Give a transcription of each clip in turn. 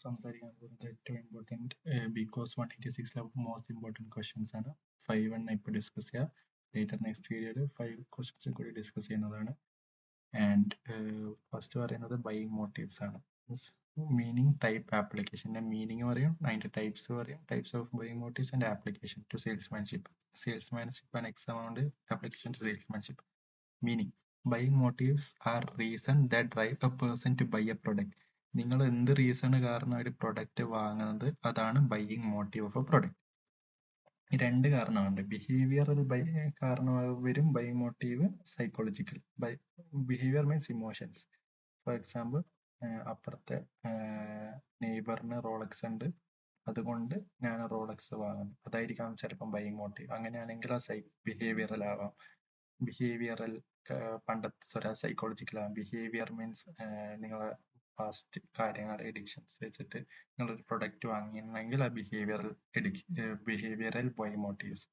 സംസാരിക്കാൻ പോകുന്നത് ഏറ്റവും ഇമ്പോർട്ടന്റ് ബിക്കോസ് വൺ എയ്റ്റി സിക്സിലെ മോസ്റ്റ് ഇമ്പോർട്ടന്റ് ക്വസ്റ്റ്യൻസ് ആണ്. ഫൈവ് വൺ ഇപ്പോൾ ഡിസ്കസ് ചെയ്യാം. ലേറ്റർ നെക്സ്റ്റ് വീഡിയോയിൽ ഫൈവ് ക്വസ്റ്റ്യൻസ് കൂടി ഡിസ്കസ് ചെയ്യുന്നതാണ്. ആൻഡ് ഫസ്റ്റ് പറയുന്നത് ബൈയിങ് മോട്ടീവ്സ് ആണ്. മീനിങ് ടൈപ്പ് ആപ്ലിക്കേഷന്റെ മീനിങ് പറയും അതിന്റെ ടൈപ്സ് പറയും. Types of buying motives and application to salesmanship salesmanship and exam ഉണ്ട് application to salesmanship. Meaning buying motives are reason that drive a person to buy a product നിങ്ങൾ എന്ത് reason കാരണം ഒരു product വാങ്ങുന്നത്? അതാണ് buying motive of a product രണ്ട് കാരണമുണ്ട് behavioural buy കാരണം വരും buy motive psychological buy behaviour means emotions for example അപ്പുറത്തെ നെയ്ബറിന് റോളക്സ് ഉണ്ട്. അതുകൊണ്ട് ഞാൻ റോളക്സ് വാങ്ങുന്നു. അതായിരിക്കാം ചിലപ്പം ബൈ മോട്ടീവ് അങ്ങനെയാണെങ്കിൽ ആ സൈ ബിഹേവിയറൽ ആവാം. ബിഹേവിയറൽ പണ്ടത്തെ സൈക്കോളജിക്കൽ ആവാം. ബിഹേവിയർ മീൻസ് നിങ്ങളെ പാസ്റ്റ് കാര്യങ്ങൾ എഡിക്ഷൻസ് വെച്ചിട്ട് നിങ്ങളൊരു പ്രൊഡക്റ്റ് വാങ്ങിയിരുന്നെങ്കിൽ ആ behavioural behavioural buy motives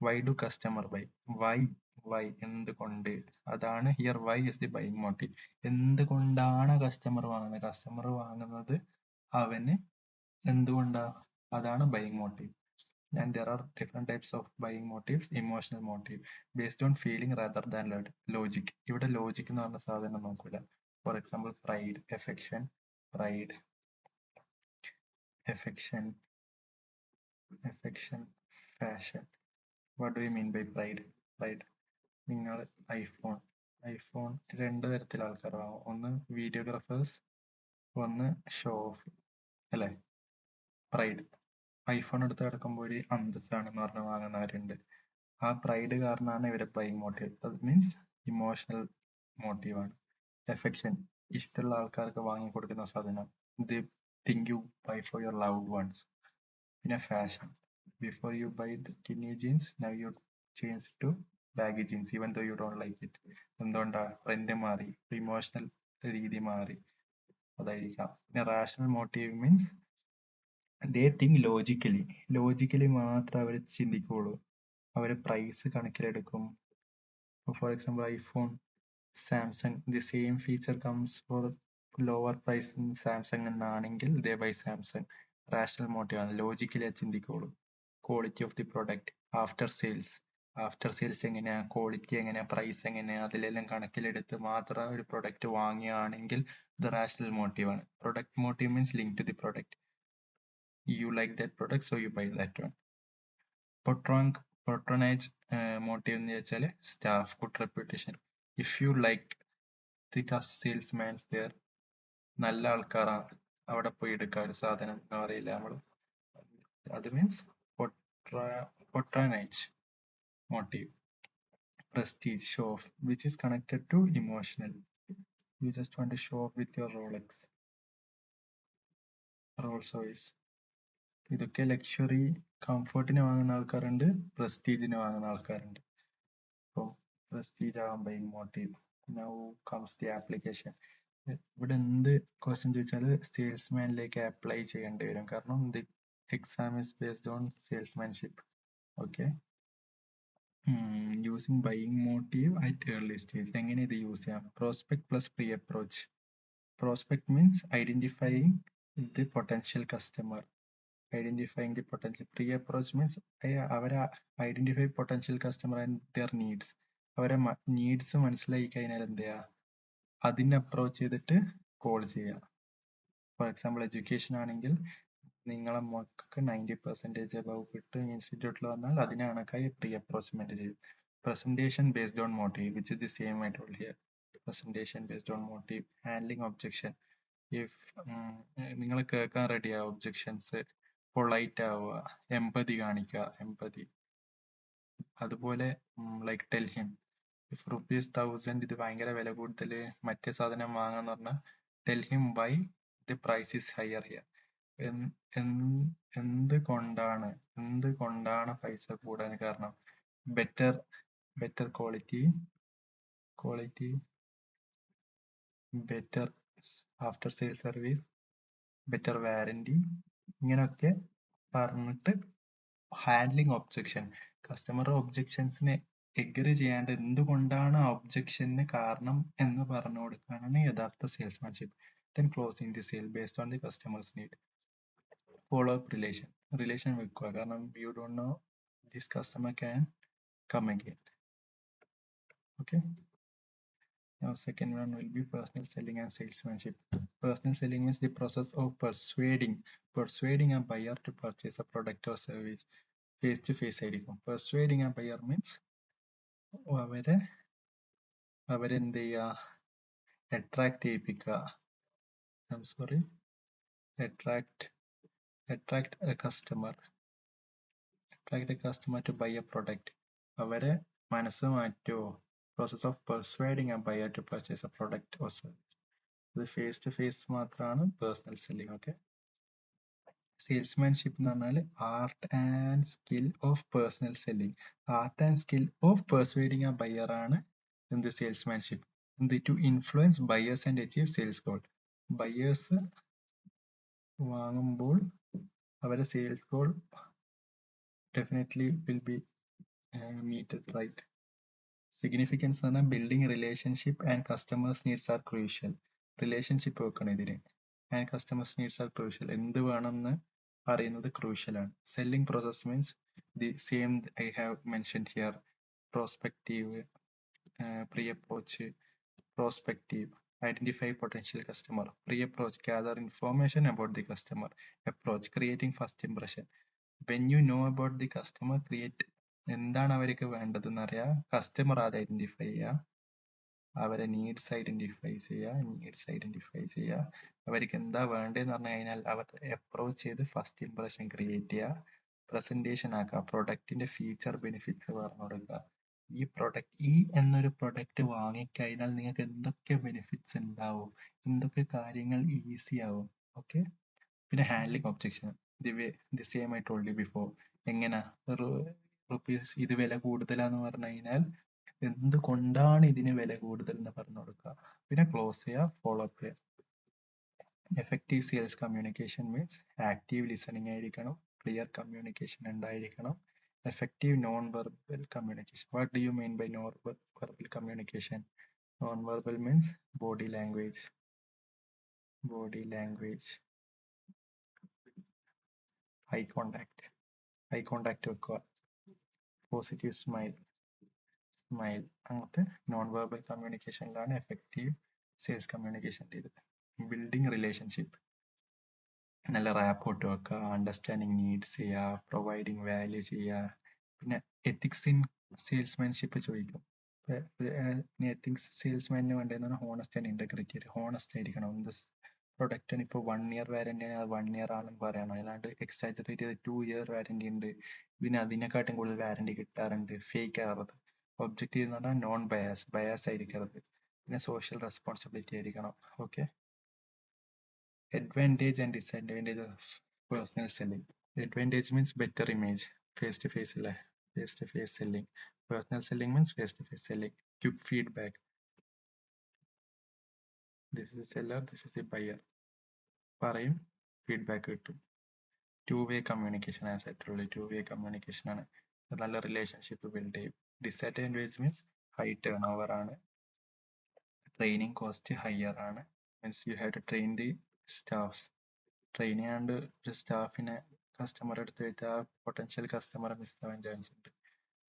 why do customer buy why why എന്തുകൊണ്ട്? അതാണ് here why is the buy motive എന്തുകൊണ്ടാണ് കസ്റ്റമർ വാങ്ങുന്നത് കസ്റ്റമർ വാങ്ങുന്നത് അവന് എന്തുകൊണ്ടാ? അതാണ് buying motive and there are different types of buying motives emotional motive based on feeling rather than logic ഇവിടെ logic എന്ന് പറഞ്ഞ സാധനം നോക്കൂല. For example pride affection pride affection affection fashion. What do you mean by pride? Pride നിങ്ങൾ iPhone iPhone രണ്ട് തരത്തിൽ ആൾക്കാരാണ്. ഒന്ന് വീഡിയോഗ്രാഫേഴ്സ് ഒന്ന് ഷോ ഓഫ് അല്ലേ? പ്രൈഡ് ഐഫോൺ എടുത്ത് കിടക്കുമ്പോൾ ഒരു അന്തസ്സാണെന്ന് പറഞ്ഞ് വാങ്ങുന്നവരുണ്ട്. ആ പ്രൈഡ് കാരണമാണ് ഇവരെ പ്രൈ മോട്ടീവ് അത് മീൻസ് ഇമോഷണൽ മോട്ടീവാണ് എഫെക്ഷൻ ഇഷ്ടമുള്ള ആൾക്കാർക്ക് വാങ്ങി കൊടുക്കുന്ന സാധനം. The thing you buy for your love ones പിന്നെ fashion before you buy the skinny jeans now you change to baggy jeans even though you don't like it എന്തുകൊണ്ടാ? Trend മാറി. Emotional രീതി മാറി. അതായിരിക്കാം. പിന്നെ rational motive means they think logically logically മാത്രം അവർ ചിന്തിക്കുകയുള്ളൂ അവർ price കണക്കിലെടുക്കും. For example iPhone Samsung the same feature comes for lower price in Samsung എന്നാണെങ്കിൽ they buy Samsung rational motive ആണ് logically ചിന്തിക്കുള്ളൂ quality of the product after sales after sales എങ്ങനെയാ? Quality എങ്ങനെയാ? Price എങ്ങനെയാ? അതിലെല്ലാം കണക്കിലെടുത്ത് മാത്രം ഒരു പ്രൊഡക്റ്റ് വാങ്ങുകയാണെങ്കിൽ ഇത് റാഷണൽ മോട്ടീവ് ആണ്. Product motive means link to the product you like that product so you buy that one പൊട്രോങ് patronage motive എന്ന് വെച്ചാൽ staff good reputation if you like the salesman's there നല്ല ആൾക്കാരാണ് അവിടെ പോയി എടുക്കാൻ ഒരു സാധനം. അറിയില്ല നമ്മൾ അത് means patronage motive prestige show off which is connected to emotional. You just want to show off with your rolex. Rolls royce. ഇതൊക്കെ ലക്ഷറി കംഫർട്ടിന് വാങ്ങുന്ന ആൾക്കാരുണ്ട് പ്രസ്റ്റീജിന് വാങ്ങുന്ന ആൾക്കാരുണ്ട്. അപ്പോൾ ആവാൻ buying motive now comes the application ഇവിടെ എന്ത് ക്വസ്റ്റ്യൻ ചോദിച്ചാൽ സെയിൽസ്മാനിലേക്ക് അപ്ലൈ ചെയ്യേണ്ടി വരും. കാരണം the exam is based on salesmanship okay using buying motive at early stage എങ്ങനെ ഇത് യൂസ് ചെയ്യാം? Prospect plus pre approach prospect means identifying the potential customer identifying the potential. Pre-approach means അവരെ identify potential customer and their needs അവരെ needs മനസ്സിലാക്കി കഴിഞ്ഞാൽ എന്ത് ചെയ്യുക അതിനെ അപ്രോച്ച് ചെയ്തിട്ട് കോൾ ചെയ്യുക ഫോർ എക്സാമ്പിൾ എഡ്യൂക്കേഷൻ ആണെങ്കിൽ നിങ്ങളെ മക്കൾക്ക് നയന്റി പെർസെന്റേജ് അബവ് കിട്ടും ഇൻസ്റ്റിറ്റ്യൂട്ടിൽ വന്നാൽ അതിനെ കണക്കായി പ്രീ അപ്രോച്ച്മെന്റ് ചെയ്യും. Presentation based on motive which is the same ആയിട്ട് told here presentation based on motive handling objection if നിങ്ങൾ കേൾക്കാൻ റെഡിയാ ഒബ്ജെക്ഷൻസ് പൊളൈറ്റ് ആവുക എമ്പതി കാണിക്കുക എമ്പതി അതുപോലെ like tell him rupees thousand ഇത് ഭയങ്കര വില കൂടുതൽ മറ്റേ സാധനം വാങ്ങാന്ന് പറഞ്ഞാൽ ഡൽഹിം him why the price is higher here എന്ത് കൊണ്ടാണ് എന്ത് കൊണ്ടാണ് പൈസ കൂടാൻ കാരണം? Better better quality quality better after sale service better warranty ഇങ്ങനെയൊക്കെ പറഞ്ഞിട്ട് ഹാൻഡ്ലിങ് ഒബ്ജെക്ഷൻ കസ്റ്റമർ ഒബ്ജെക്ഷൻസിനെ എഗ്രി ചെയ്യാണ്ട് എന്തുകൊണ്ടാണ് ആ ഒബ്ജെക്ഷന് കാരണം എന്ന് പറഞ്ഞു കൊടുക്കാനാണ് യഥാർത്ഥ salesmanship then closing the sale based on the customer's need follow up relation relation വെക്കുക കാരണം you don't know this customer can come again okay now second one will be personal selling and salesmanship personal selling means the process of persuading persuading a buyer to purchase a product or service face to face ആയിരിക്കും persuading a buyer means അവരെ അവരെന്ത് ചെയ്യുക attract ചെയ്യിപ്പിക്കുക I'm sorry attract attract a customer attract a customer to buy a product അവരെ മനസ്സ് മാറ്റുമോ process of persuading a buyer to purchase a product or service ഇത് face to face മാത്രമാണ് personal selling okay salesmanship എന്ന് പറഞ്ഞാൽ art and skill of personal selling art and skill of persuading a buyer ആണ് എന്ത് salesmanship to influence buyers and achieve sales goal buyers വാങ്ങുമ്പോൾ അവരെ sales goal definitely will be meeted right significance എന്ന് പറഞ്ഞാൽ building relationship and customer's needs are crucial relationship വെക്കണം ഇതിന്. And customer's needs are crucial എന്ത് വേണമെന്ന് അറിയുന്നത് crucial ആണ് selling process means the same I have mentioned here prospective uh, pre-approach prospective identify potential customer pre-approach gather information about the customer approach creating first impression when you know about the customer create എന്താണ് അവർക്ക് വേണ്ടതെന്ന് അറിയാം customer അത് identify ചെയ്യുക അവരെ needs identify ചെയ്യുക needs identify ചെയ്യുക അവർക്ക് എന്താ വേണ്ടതെന്ന് പറഞ്ഞു കഴിഞ്ഞാൽ അവർ അപ്രോച്ച് ചെയ്ത് ഫസ്റ്റ് ഇംപ്രഷൻ ക്രിയേറ്റ് ചെയ്യുക പ്രസന്റേഷൻ ആക്കുക പ്രൊഡക്റ്റിന്റെ ഫീച്ചർ ബെനിഫിറ്റ്സ് പറഞ്ഞു കൊടുക്കുക ഈ പ്രൊഡക്റ്റ് ഈ എന്നൊരു പ്രൊഡക്റ്റ് വാങ്ങിക്കഴിഞ്ഞാൽ നിങ്ങൾക്ക് എന്തൊക്കെ ബെനിഫിറ്റ്സ് ഉണ്ടാവും എന്തൊക്കെ കാര്യങ്ങൾ ഈസി ആവും? ഓക്കെ പിന്നെ handling objection the same I told you before എങ്ങനെ? റുപ്പീസ് ഇത് വില കൂടുതലാന്ന് പറഞ്ഞു കഴിഞ്ഞാൽ എന്തുകൊണ്ടാണ് ഇതിന് വില കൂടുതൽ എന്ന് പറഞ്ഞു കൊടുക്കുക പിന്നെ ക്ലോസ് ചെയ്യുക ഫോളോ അപ്പ് ചെയ്യുക effective sales communication means active listening ആയിരിക്കണം ക്ലിയർ കമ്മ്യൂണിക്കേഷൻ ഉണ്ടായിരിക്കണം effective non-verbal communication. What do you mean by non-verbal communication? Non-verbal means body language. Body language. Eye contact. Eye contact വെക്കുക positive smile smile അങ്ങനത്തെ non verbal കമ്മ്യൂണിക്കേഷനിലാണ് effective sales communication ചെയ്തത്. Building relationship നല്ല rapport വെക്കുക understanding needs ചെയ്യുക providing value ചെയ്യുക പിന്നെ ethics in salesmanship ചോദിക്കും. എത്തിക്സ് സെയിൽസ്മാനിന് വേണ്ടതെന്ന് ഹോണസ്റ്റ് ആൻഡ് ഇന്റഗ്രിറ്റി ഹോണസ്റ്റ് ആയിരിക്കണം. എന്ത് പ്രൊഡക്റ്റിന് ഇപ്പോൾ വൺ ഇയർ വാരണ്ടി ആണ് വൺ ഇയർ ആണെന്ന് പറയണം അല്ലാണ്ട് എക്സാജറേറ്റ് ചെയ്ത് ടു ഇയർ വാരണ്ടി ഉണ്ട്. പിന്നെ അതിനെക്കാട്ടും കൂടുതൽ വാരണ്ടി കിട്ടാറുണ്ട്. ഫേക്ക് ആവരുത് ഒബ്ജക്റ്റീവ് എന്ന് പറഞ്ഞാൽ നോൺ ബയാസ് ബയാസ് ആയിരിക്കരുത് പിന്നെ സോഷ്യൽ റെസ്പോൺസിബിലിറ്റി ആയിരിക്കണം okay advantage and disadvantage of personal selling. Advantage means better image, face to face face to face selling. Personal selling means face to face selling. Quick feedback. This is a seller, this is a buyer. പറയും feedback കിട്ടും two way communication as ആയിട്ടുള്ള two way communication ആണ് നല്ല relationship build ചെയ്യും disadvantage means high turn over ആണ്. Training cost higher ആണ്. Means you have to train the staffs train ചെയ്യാണ്ട് ഒരു സ്റ്റാഫിനെ കസ്റ്റമർ എടുത്ത് വെച്ചാൽ പൊട്ടൻഷ്യൽ കസ്റ്റമറെ മിസ് ആവാൻ ചാൻസ് ഉണ്ട്.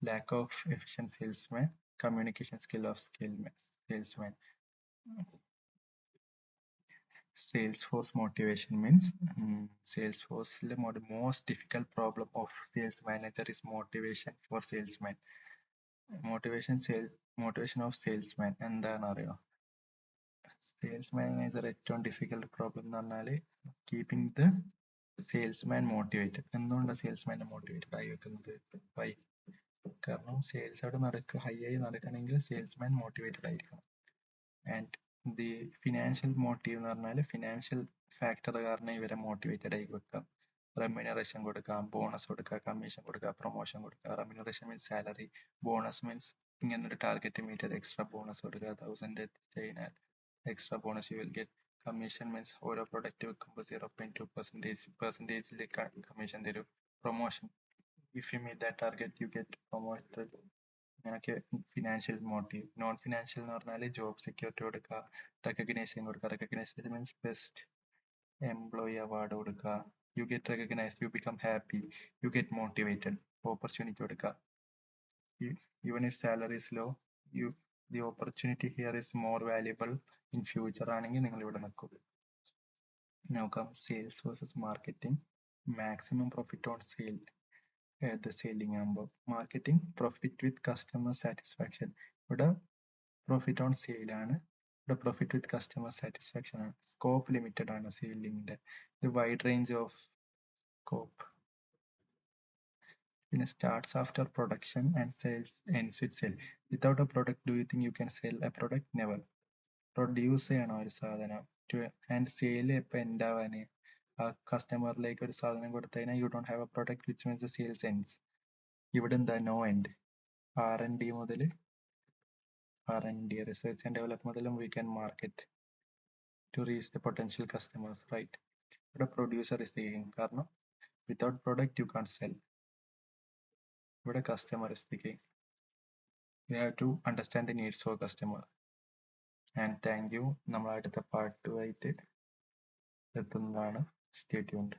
Lack of efficient salesman communication skill of skill salesman sales force motivation means sales ഫോഴ്സിലെ most difficult problem of sales manager is motivation for salesman motivation sales motivation of salesman എന്താണെന്ന് അറിയോ sales ഏറ്റവും difficult problem എന്ന് പറഞ്ഞാൽ keeping the salesman motivated എന്തുകൊണ്ടാണ് സെയിൽസ്മാനെ motivated ആയി വെക്കുന്നത്? Y കാരണം sales അവിടെ നടക്കുക ഹൈ ആയി നടക്കണമെങ്കിൽ സെയിൽസ്മാൻ മോട്ടിവേറ്റഡ് ആയിരിക്കണം. ആൻഡ് ദി ഫിനാൻഷ്യൽ മോട്ടീവ് എന്ന് പറഞ്ഞാൽ ഫിനാൻഷ്യൽ ഫാക്ടർ കാരണം ഇവരെ മോട്ടിവേറ്റഡ് ആയി വെക്കാം. റെമ്യൂണറേഷൻ കൊടുക്കാം ബോണസ് കൊടുക്കാം കമ്മീഷൻ കൊടുക്കാം പ്രൊമോഷൻ കൊടുക്കാം. Remuneration means salary bonus means ഇങ്ങനൊരു ഒരു ടാർഗറ്റ് മീറ്റ് ചെയ്ത് എക്സ്ട്രാ ബോണസ് കൊടുക്കുക തൗസൻഡ് കഴിഞ്ഞാൽ extra bonus you will get. Commission means ഓരോ പ്രൊഡക്റ്റ് വെക്കുമ്പോൾ സീറോ പോയിന്റ് ടു പെർസെന്റേജ് പെർസെന്റേജിൽ കമ്മീഷൻ തരും. Promotion if you meet that target you get promoted അങ്ങനെയൊക്കെ ഫിനാൻഷ്യൽ മോട്ടീവ് നോൺ ഫിനാൻഷ്യൽ എന്ന് പറഞ്ഞാൽ ജോബ് സെക്യൂരിറ്റി കൊടുക്കുക റെക്കഗ്നേഷൻ കൊടുക്കുക recognition means best employee award കൊടുക്കുക you get recognised you become happy you get motivated opportunity കൊടുക്കുക even if salary is low you the opportunity here is more valuable in future ആണെങ്കിൽ നിങ്ങൾ ഇവിടെ നിൽക്കും നോക്കാം sales versus marketing maximum profit on sale the selling ആകുമ്പോൾ marketing profit with customer satisfaction ഇവിടെ profit on sale ആണ് ഇവിടെ profit with customer satisfaction ആണ്. സ്കോപ്പ് ലിമിറ്റഡ് ആണ് സെയിലിംഗിന്റെ ഇത് വൈഡ് റേഞ്ച് ഓഫ് സ്കോപ്പ് പിന്നെ starts after production and sales ends with sell without a product do you think you can sell a product never produce ചെയ്യണം ഒരു സാധനം. And sale എപ്പോൾ end ആവാന് ആ കസ്റ്റമറിലേക്ക് ഒരു സാധനം കൊടുത്തു കഴിഞ്ഞാൽ you don't have a product which means sales ends ഇവിടെ എന്താ no end R N D മുതൽ R and D research and develop മുതലും we can market to reach the potential customers right ഇവിടെ പ്രൊഡ്യൂസർ ഇസ് ദ കിങ് കാരണം without product you can't sell ഇവിടെ customer is the king you have to understand the needs of customer and thank you നമ്മൾ അടുത്ത പാർട്ടുമായിട്ട് എത്തുന്നതാണ് stay tuned